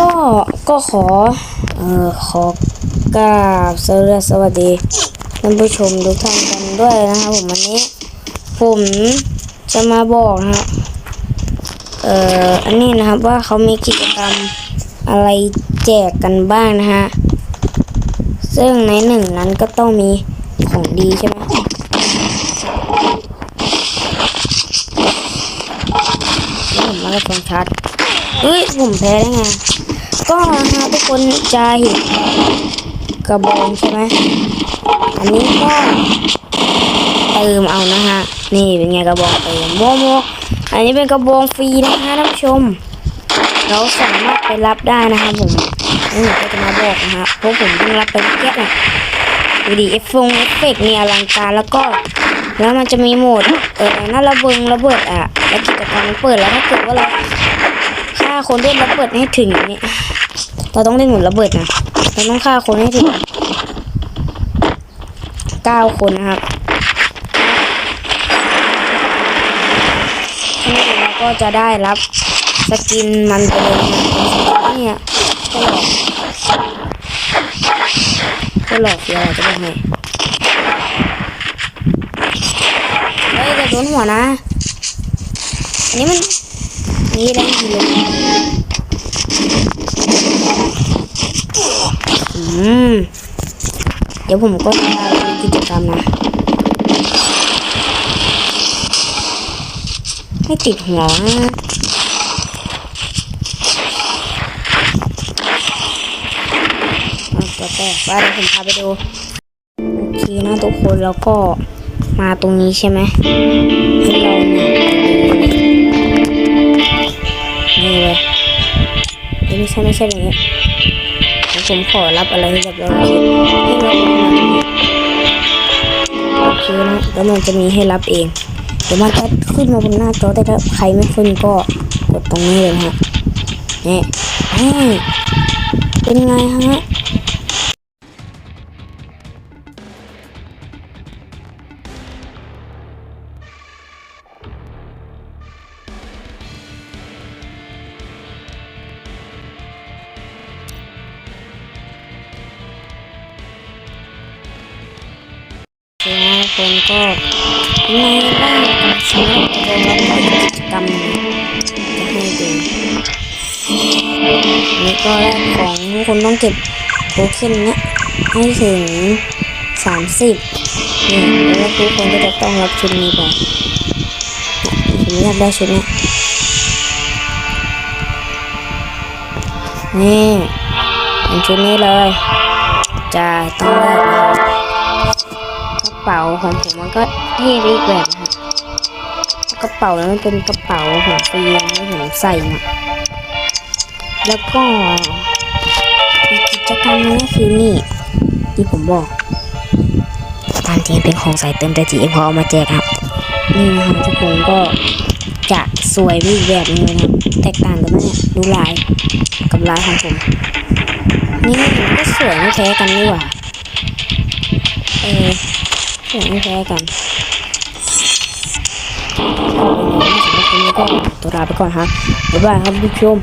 ก็ก็ขอ เอ่อ ขอกราบสวัสดีท่านผู้ชมทุกท่านกันด้วยนะครับผมวันนี้ ผมจะมาบอกนะครับเอ่อ อันนี้นะครับว่าเขามีกิจกรรมอะไรแจกกันบ้างนะฮะ ซึ่งในหนึ่งนั้นก็ต้องมีของดีใช่ไหมผมมาแล้วฟังชัด เฮ้ยผมแพ้ได้ไง ก็นะฮะทุกคนจะเห็นกระบองใช่ไหมอันนี้ก็เติมเอานะฮะ นี่เป็นไงกระบองเติมโมโมอันนี้เป็นกระบองฟรีนะฮะท่านผู้ชม เราสามารถไปรับได้นะครับผมนี่ผมก็จะมาบอกนะฮะเพราะผมเพิ่งรับไปเมื่อกี้น่ะดูดิเอฟฟงเอฟเฟกต์เนี่ยอลังการแล้วก็ แล้วมันจะมีโหมด เออน่าระเบิงระเบิดอะ แล้วกิจกรรมมันเปิดแล้วถ้าเกิดว่าเรา ฆ่าคนด้วยระเบิดให้ถึงเนี่ยเราต้องเล่นหมุนระเบิดนะเราต้องฆ่าคนให้ถึงเก้าคนนะครับนี่เราก็จะได้รับสกินมันไปเลยนะเนี่ยก็หลอกก็หลอกเดียวจะบอกให้เฮ้ยจะโดนหัวนะอันนี้มัน นี่แรงดีเลยอืมเดี๋ยวผมก็จะกิจกรรมนะไม่ติดหัวนะเอาตัวแตกว่าเดี๋ยวผมพาไปดู โอเคนะทุกคนแล้วก็มาตรงนี้ใช่ไหมเราเนี่ย นี่เลยไม่ใช่ไม่ใช่อย่างเงี้ยผมขอรับอะไรให้กับเราให้เราลงมาโอเคนะแล้วมันจะมีให้รับเอง เดี๋ยวมันจะขึ้นมาบนหน้าจอแต่ถ้าใครไม่ขึ้นก็กดตรงนี้เลยฮะนี่เป็นไงฮะ คนก็ยังไงบ้างกับสำหรับตัวเราก็กิจกรรมจะให้ดูนี่ก็แรกของทุกคนต้องเก็บโทเค็นเนี้ยให้ถึงสามสิบนี่แล้วทุกคนก็จะต้องรับชุดนี้ไปผมอยากได้ชุดนี้นี่เป็นชุดนี้เลยจะต้องได้ เป๋าของผมมันก็เท่ไปอีกแบบนะฮะกระเป๋านั้นมันเป็นกระเป๋าของฟรีที่ผมใส่มาแล้วก็อีกกิจกรรมนึงก็คือนี่ที่ผมบอกตามจริงเป็นของใส่เติมแต่จีเอพอเอามาแจกครับ นี่นะครับทุกคนก็จะสวยไปอีกแบบนึงนะแตกต่างกันไหมเนี่ยดูลายกับลายของผมนี่ก็สวยไม่แพ้กันนี่หว่าเออ สวยไม่แพ้กันชอบเป็นไงสำหรับคลิปนี้ก็ตัวลาไปก่อนฮะบ๊ายบายครับทุกชม